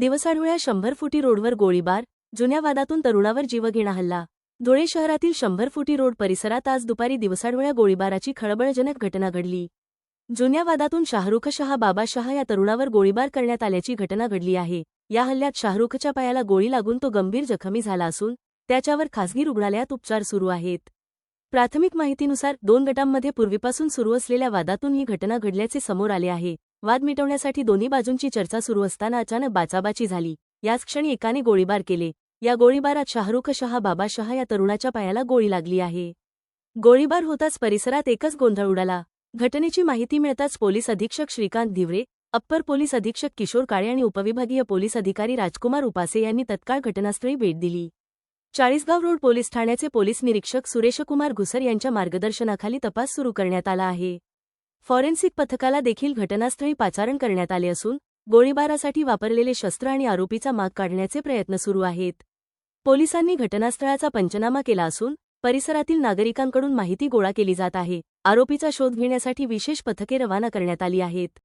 दिवसाढोळ्या शंभर फुटी रोडवर गोळीबार जुन्या वादातून तरुणावर जीवघेणा हल्ला. धुळे शहरातील शंभर फुटी रोड परिसरात आज दुपारी दिवसाढोळ्या गोळीबाराची खळबळजनक घटना घडली. जुन्या वादातून शाहरुख शहा बाबा शहा या तरुणावर गोळीबार करण्यात आल्याची घटना घडली आहे. या हल्ल्यात शाहरुखच्या पायाला गोळी लागून तो गंभीर जखमी झाला असून त्याच्यावर खासगी रुग्णालयात उपचार सुरू आहेत. प्राथमिक माहितीनुसार दोन गटांमध्ये पूर्वीपासून सुरू असलेल्या वादातून ही घटना घडल्याचे समोर आले आहे. वाद मिटवण्यासाठी दोन्ही बाजूंची चर्चा सुरू असताना अचानक बाचाबाची झाली. याच क्षणी एकाने गोळीबार केले. या गोळीबारात शाहरुख शहा बाबा शहा या तरुणाच्या पायाला गोळी लागली आहे. गोळीबार होताच परिसरात एकच गोंधळ उडाला. घटनेची माहिती मिळताच पोलीस अधीक्षक श्रीकांत धिवरे अप्पर पोलीस अधीक्षक किशोर काळे आणि उपविभागीय पोलीस अधिकारी राजकुमार उपासे यांनी तत्काळ घटनास्थळी भेट दिली. चाळीसगाव रोड पोलीस ठाण्याचे पोलीस निरीक्षक सुरेशकुमार घुसर यांच्या मार्गदर्शनाखाली तपास सुरू करण्यात आला आहे. फॉरेन्सिक पथकाला देखील घटनास्थळी पाचारण करण्यात आले असून गोळीबारासाठी वापरलेले शस्त्र आणि आरोपीचा माग काढण्याचे प्रयत्न सुरू आहेत. पोलिसांनी घटनास्थळाचा पंचनामा केला असून परिसरातील नागरिकांकडून माहिती गोळा केली जात आहे. आरोपीचा शोध घेण्यासाठी विशेष पथके रवाना करण्यात आली आहेत.